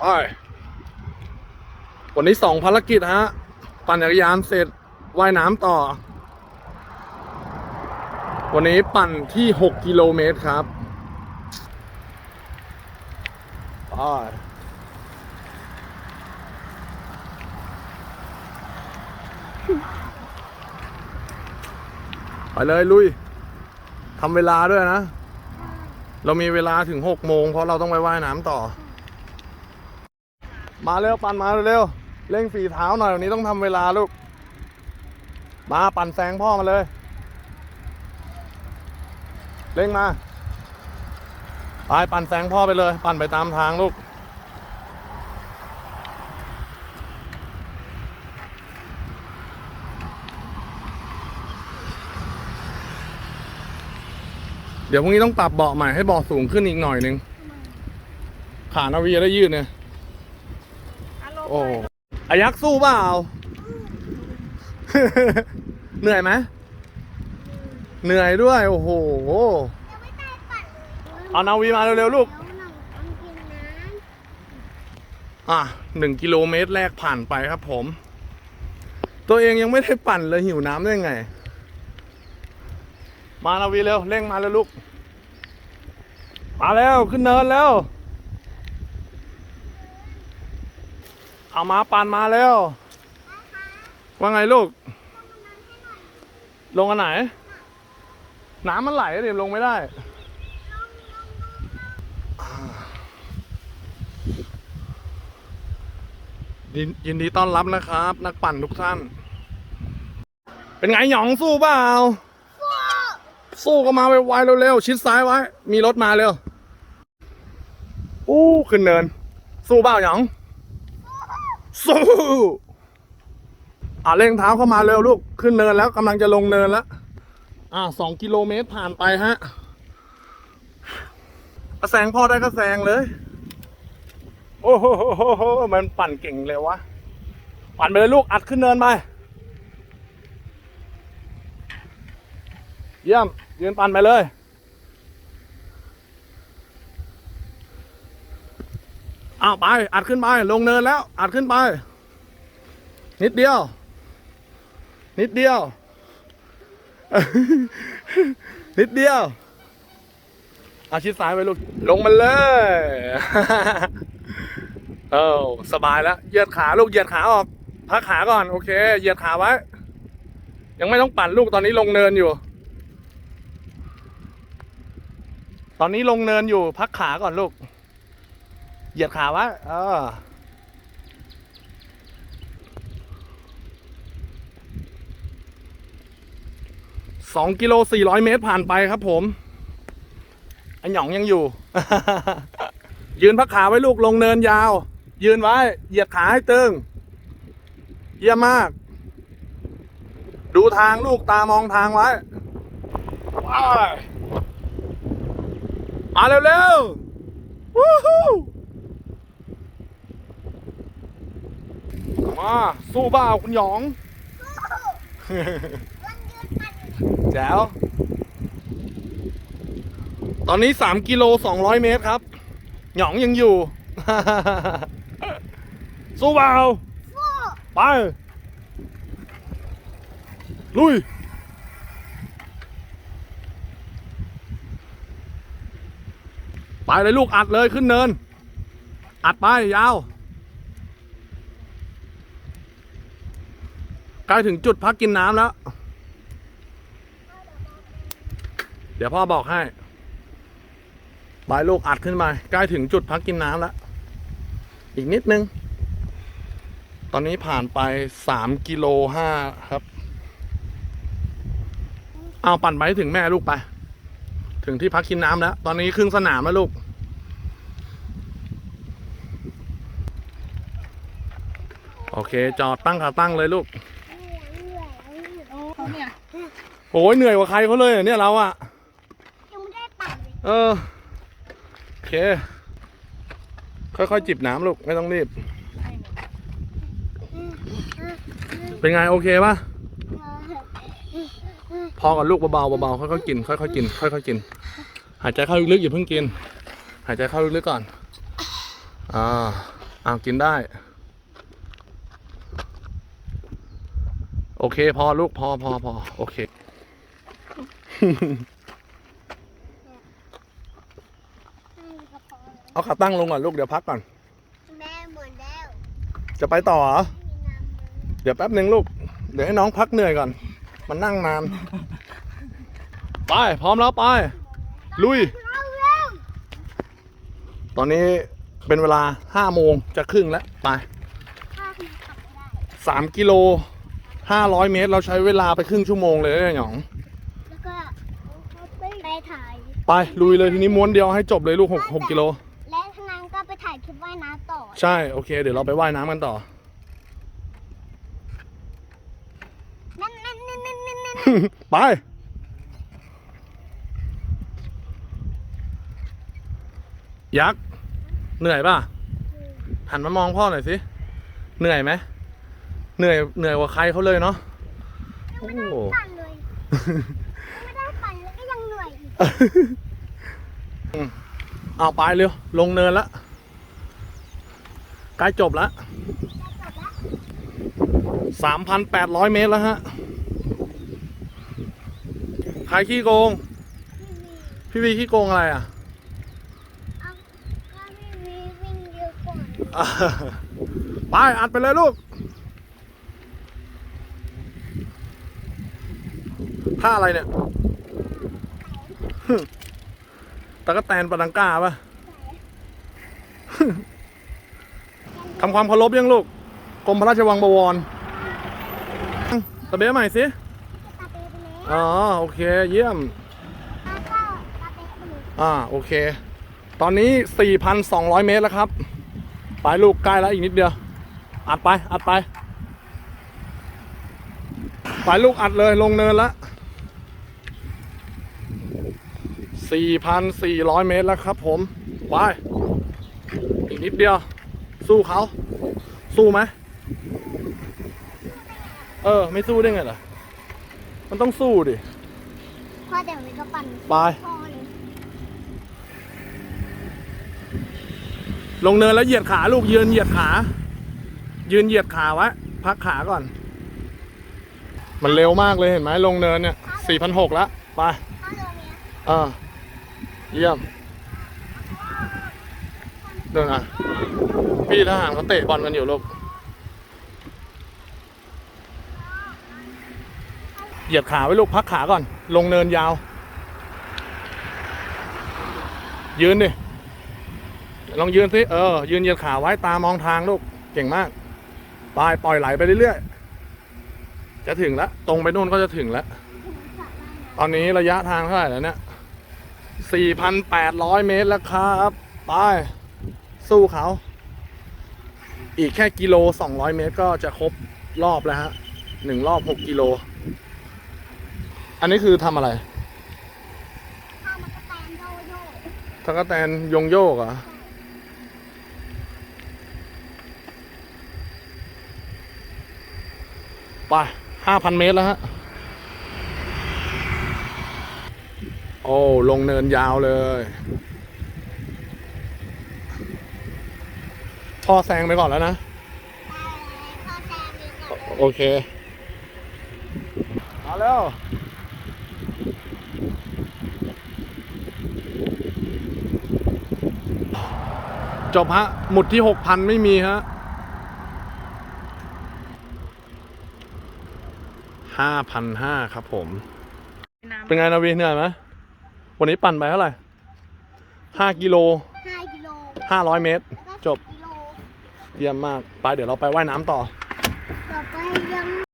ไปวันนี้สองภารกิจฮะ ปั่นจักรยานเสร็จว่ายน้ำต่อ วันนี้ปั่นที่ 6 กิโลเมตรครับไปไปเลยลุยทำเวลาด้วยนะ เรามีเวลาถึง 6 โมงเพราะเราต้องไปว่ายน้ำต่อ มาเร็วปั่นมาเร็วเร่งฝีเท้าหน่อยวันนี้ต้องทำเวลาลูก มาปั่นแซงพ่อมาเลย เร่งมาไปปั่นแซงพ่อไปเลย ปั่นไปตามทางลูกเดี๋ยวพรุ่งนี้ต้องปรับเบาะใหม่ให้เบาะสูงขึ้นอีกหน่อยหนึง ขานาวีได้ยืดเนี่ย โอ้อายักษ์สู้เปล่า เหนื่อยไหมเหนื่อยด้วย โอ้โห เอานาวีมาเร็วๆลูก อะหนึ่งกิโลเมตรแรกผ่านไปครับผม ตัวเองยังไม่ได้ปั่นเลยหิวน้ำได้ไง มานาวีเร็วเร่งมาเร็วลูก มาแล้วขึ้นเนินแล้ว เอามาปั่นมาแล้ว ว่าไงลูก ลงอันไหน น้ำมันไหลเดี๋ยวลงไม่ได้ยินยินดีต้อนรับนะครับ นักปั่นทุกท่าน เป็นไงหยองสู้เปล่า สู้ก็มาไวๆเร็วๆ ชิดซ้ายไว้ มีรถมาเร็วอู้ขึ้นเนิน สู้เปล่าหยอง สู้อะเร่งเท้าเข้ามาเร็วลูก ขึ้นเนินแล้วกำลังจะลงเนินแล้ว อะสองกิโลเมตรผ่านไปฮะแซงพ่อได้ก็แซงเลย โอ้โหมันปั่นเก่งเลยวะ ปั่นไปเลยลูกอัดขึ้นเนินไป เยี่ยมยืนปั่นไปเลย อ้าวไป อัดขึ้นไป ลงเนินแล้ว อัดขึ้นไป นิดเดียว นิดเดียว นิดเดียว อาชิดซ้ายไปลูก ลงมาเลย เออสบายแล้ว เหยียดขาลูก เหยียดขาออก พักขาก่อน โอเค เหยียดขาไว้ ยังไม่ต้องปั่นลูก ตอนนี้ลงเนินอยู่ ตอนนี้ลงเนินอยู่ พักขาก่อนลูก เหยียดขาไว้เออสองกิโลสี่ร้อยเมตรผ่านไปครับผมอันหยองยังอยู่ ยืนพักขาไว้ลูกลงเนินยาว ยืนไว้ เหยียดขาให้ตึง เยี่ยมมาก ดูทางลูกตามองทางไว้มาเร็วๆวู้ฮู้ มาสู้บ้าคุณหยองแจ๋วตอนนี้สามกิโลสองร้อยเมตรครับ หยองยังอยู่ สู้เปล่าไป ลุย ไปเลยลูกอัดเลยขึ้นเนิน อัดไปยาว ใกล้ถึงจุดพักกินน้ำแล้ว เดี๋ยวพ่อบอกให้บายลูกอัดขึ้นไปใกล้ถึงจุดพักกินน้ำแล้ว อีกนิดนึง ตอนนี้ผ่านไปสามกิโลห้าครับ เอาปั่นไปถึงแม่ลูกไป ถึงที่พักกินน้ำแล้ว ตอนนี้ครึ่งสนามแล้วลูกโอเค จอดตั้งขาตั้งเลยลูก เขาเนี่ย โอ้ยเหนื่อยกว่าใครเขาเลยอะเนี่ยเราอะยังไม่ได้ปั่นเลยเออโอเค ค่อยๆจิบน้ำลูกไม่ต้องรีบ เป็นไงโอเคปะพอกับลูกเบาๆเบาๆค่อยๆกินค่อยๆกินค่อยๆกิน หายใจเข้าลึกๆอย่าเพิ่งกิน หายใจเข้าลึกๆก่อนอ่าอ้าวกินได้ โอเค พอลูกพอพอพอโอเคให้กระ เพาะเลยเอาขาตั้งลงก่อนลูกเดี๋ยวพักก่อน แม่หมดแล้วจะไปต่อเหรอมีน้ำเลยเดี๋ยวแป๊บหนึ่งลูก เดี๋ยวให้น้องพักเหนื่อยก่อน มันนั่งนาน ไป พร้อมแล้วไป ลุย เอาเร็วตอนนี้เป็นเวลาห้าโมงจะครึ่งแล้ว ไปถ้าคุณขับไม่ได้สามกิโลห้าร้อยเมตร เราใช้เวลาไปครึ่งชั่วโมงเลยนะหยอง แล้วก็ไปถ่าย ไปลุยเลยทีนี้ม้วนเดียวให้จบเลยลูกหกหกกิโล และทางนั้นก็ไปถ่ายคลิปว่ายน้ำต่อ ใช่โอเค เดี๋ยวเราไปว่ายน้ำกันต่อ นั่นนั่นนั่นนั่นนั่นนั่นไป ยักษ์เหนื่อยป่ะ หันมามองพ่อหน่อยสิ เหนื่อยไหม เหนื่อยเหนื่อยกว่าใครเขาเลยเนาะ โอ้โหปั่นเลย เหนื่อยอีกเอาไปเร็ว ลงเนินละใกล้จบละจบแล้วสามพันแปดร้อยเมตรแล้วฮะ ใครขี้โกง พี่มีพี่วีขี้โกงอะไรอะเอาถ้าพี่มีวิ่งเร็วกว่าไปอัดไปเลยลูกท่าอะไรเนี่ย ตะกะแตนปะดังก้าปะทำความเคารพยังลูก กรมพระราชวังบวรตะเบ้ใหม่สิ อ๋อ โอเค เยี่ยม อ่า โอเค ตอนนี้ 4,200 เมตรแล้วครับ ไปลูกใกล้แล้วอีกนิดเดียว อัดไป อัดไป ไปลูกอัดเลยลงเนินละ 4,400 เมตรแล้วครับผมไปอีกนิดเดียว สู้เขา สู้ไหมเออ ไม่สู้ได้ไงล่ะ มันต้องสู้ดิ พ่อเดี๋ยวนี้ก็ปั่นไป พ่อเลยลงเนินแล้วเหยียดขาลูกยืนเหยียดขา ยืนเหยียดขาไว้พักขาก่อน มันเร็วมากเลยเห็นไหมลงเนินเนี่ยสี่พันหกแล้วไปพ่อเดี๋ยวนี้ อ่า เยี่ยมเดินอะพี่ทหารเขาเตะบอลกันอยู่ลูกเหยียดขาไว้ลูกพักขาก่อน ลงเนินยาว ยืนดิ ลองยืนสิ เออ ยืนเหยียดขาไว้ตามองทางลูก เก่งมากไปปล่อยไหลไปเรื่อยๆ จะถึงแล้ว ตรงไปนู่นก็จะถึงแล้วถึงสระตอนนี้ระยะทางเท่าไหร่แล้วเนี่ย 4,800 เมตรแล้วครับไปสู้เขา อีกแค่กิโล 200 เมตรก็จะครบรอบแล้วฮะหนึ่งรอบ 6 กิโล อันนี้คือทำอะไรทากแตนโยโย่ตะแตนยงโยกเหรอไป5,000เมตรแล้วฮะ โอ้ลงเนินยาวเลย พ่อแซงไปก่อนแล้วนะพ่อแซมมีก่อนโอเค มาแล้วจบฮะ หมุดที่หกพันไม่มีฮะห้าพันห้าครับผมน้ำเป็นไงนาวีเหนื่อยไหม วันนี้ปั่นไปเท่าไหร่ห้ากิโลห้ากิโลห้าร้อยเมตรแล้วก็จบสิกิโลเยี่ยมมาก ไปเดี๋ยวเราไปว่ายน้ำต่อ ต่อไปยัง